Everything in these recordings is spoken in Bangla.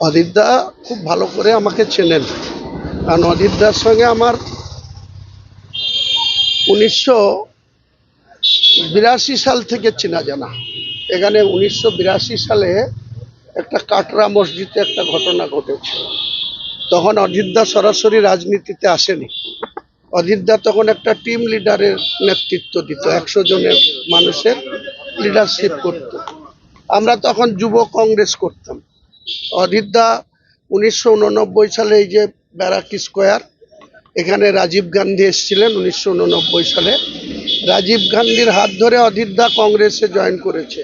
অদিতদা খুব ভালো করে আমাকে চেনেন। কারণ অদিতদার সঙ্গে আমার উনিশশো বিরাশি সাল থেকে চেনা জানা। এখানে উনিশশো বিরাশি সালে একটা কাটরা মসজিদে একটা ঘটনা ঘটেছে। তখন অজিতদা সরাসরি রাজনীতিতে আসেনি। অজিতদা তখন একটা টিম লিডারের নেতৃত্ব দিত, একশো জনের মানুষের লিডারশিপ করত। আমরা তখন যুব কংগ্রেস করতাম। অজিতদা উনিশশো সালে এই যে ব্যারাক স্কোয়ার, এখানে রাজীব গান্ধী এসেছিলেন উনিশশো উননব্বই সালে। রাজীব গান্ধীর হাত ধরে অদিতদা কংগ্রেসে জয়েন করেছে।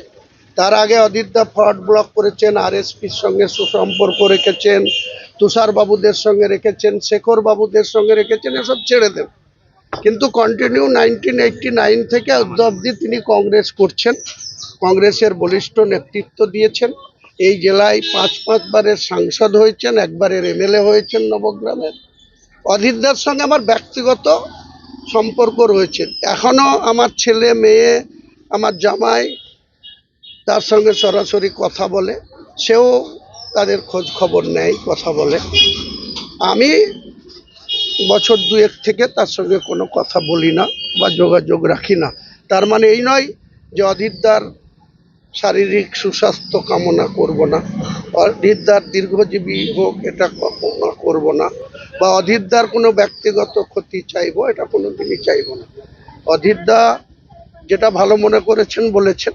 তার আগে অদিতদা ফ্রড ব্লক করেছেন, আরএসপির সঙ্গে সুসম্পর্ক রেখেছেন, তুষারবাবুদের সঙ্গে রেখেছেন শেখর বাবুদের সঙ্গে রেখেছেন, এসব ছেড়ে দেন। কিন্তু কন্টিনিউ নাইনটিন নাইন থেকে অবধি তিনি কংগ্রেস করছেন। কংগ্রেসের বলিষ্ঠ নেতৃত্ব দিয়েছেন। এই জেলায় পাঁচ পাঁচবারের সাংসদ হয়েছেন, একবারের এমএলএ হয়েছেন নবগ্রামের অধীরদার সঙ্গে আমার ব্যক্তিগত সম্পর্ক রয়েছে। এখনও আমার ছেলে, মেয়ে, আমার জামাই তার সঙ্গে সরাসরি কথা বলে, সেও তাদের খোঁজ খবর নেয়, কথা বলে। আমি বছর দুয়েক থেকে তার সঙ্গে কোনো কথা বলি না বা যোগাযোগ রাখি না। তার মানে এই নয় যে অধীরদার শারীরিক সুস্বাস্থ্য কামনা করব না, অধীরদার দীর্ঘজীবী হোক এটা কামনা করব না, বা অধীরদার কোনো ব্যক্তিগত ক্ষতি চাইব এটা কোনো দিনই চাইব না। অধীরদা যেটা ভালো মনে করেছেন বলেছেন,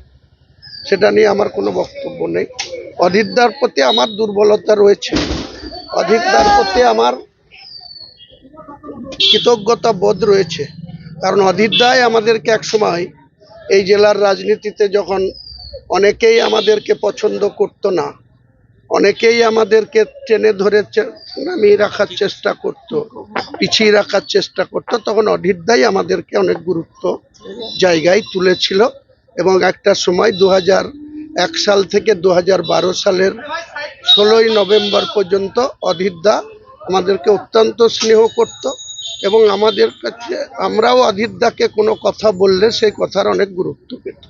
সেটা নিয়ে আমার কোনো বক্তব্য নেই। অধীরদার প্রতি আমার দুর্বলতা রয়েছে, অধীরদার প্রতি আমার কৃতজ্ঞতা বোধ রয়েছে, কারণ অধীরদাই আমাদেরকে একসময় এই জেলার রাজনীতিতে যখন অনেকেই আমাদেরকে পছন্দ করতো না। অনেকেই আমাদেরকে টেনে ধরে নামিয়ে রাখার চেষ্টা করত, পিছিয়ে রাখার চেষ্টা করতো। তখন অধীরদাই আমাদেরকে অনেক গুরুত্ব জায়গায় তুলেছিল এবং একটা সময় দু এক সাল থেকে দু সালের ষোলোই নভেম্বর পর্যন্ত অধীরদা আমাদেরকে অত্যন্ত স্নেহ করত এবং আমাদের কাছে আমরাও অধীরদাকে কোনো কথা বললে সেই কথার অনেক গুরুত্ব পেত।